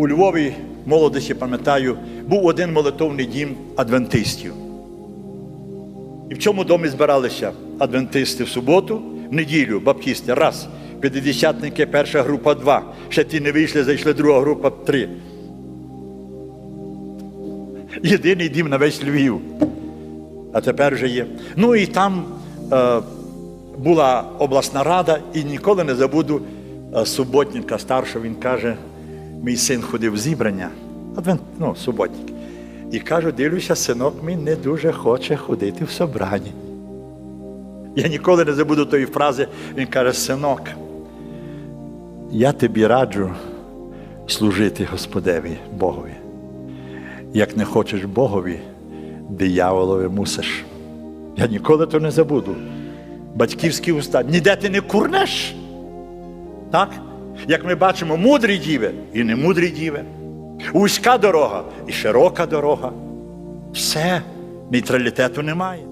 у Львові, молодості пам'ятаю, був один молитовний дім адвентистів. І в цьому домі збиралися адвентисти в суботу, в неділю, баптісти, раз, п'ятидесятники, перша група два. Ще ті не вийшли, зайшли друга група три. Єдиний дім на весь Львів. А тепер вже є. Ну і там е, була обласна рада, і ніколи не забуду е, суботника старшого, він каже, мій син ходив в зібрання, адвент, ну, суботник. І кажу, дивлюся, синок мій не дуже хоче ходити в собрані. Я ніколи не забуду тої фрази, він каже, синок, я тобі раджу служити Господеві Богові. Як не хочеш Богові, дияволові мусиш. Я ніколи то не забуду. Батьківські уста. Ніде ти не курнеш. Так? Як ми бачимо, мудрі діви і немудрі діви. Вузька дорога і широка дорога. Все, нейтралітету немає.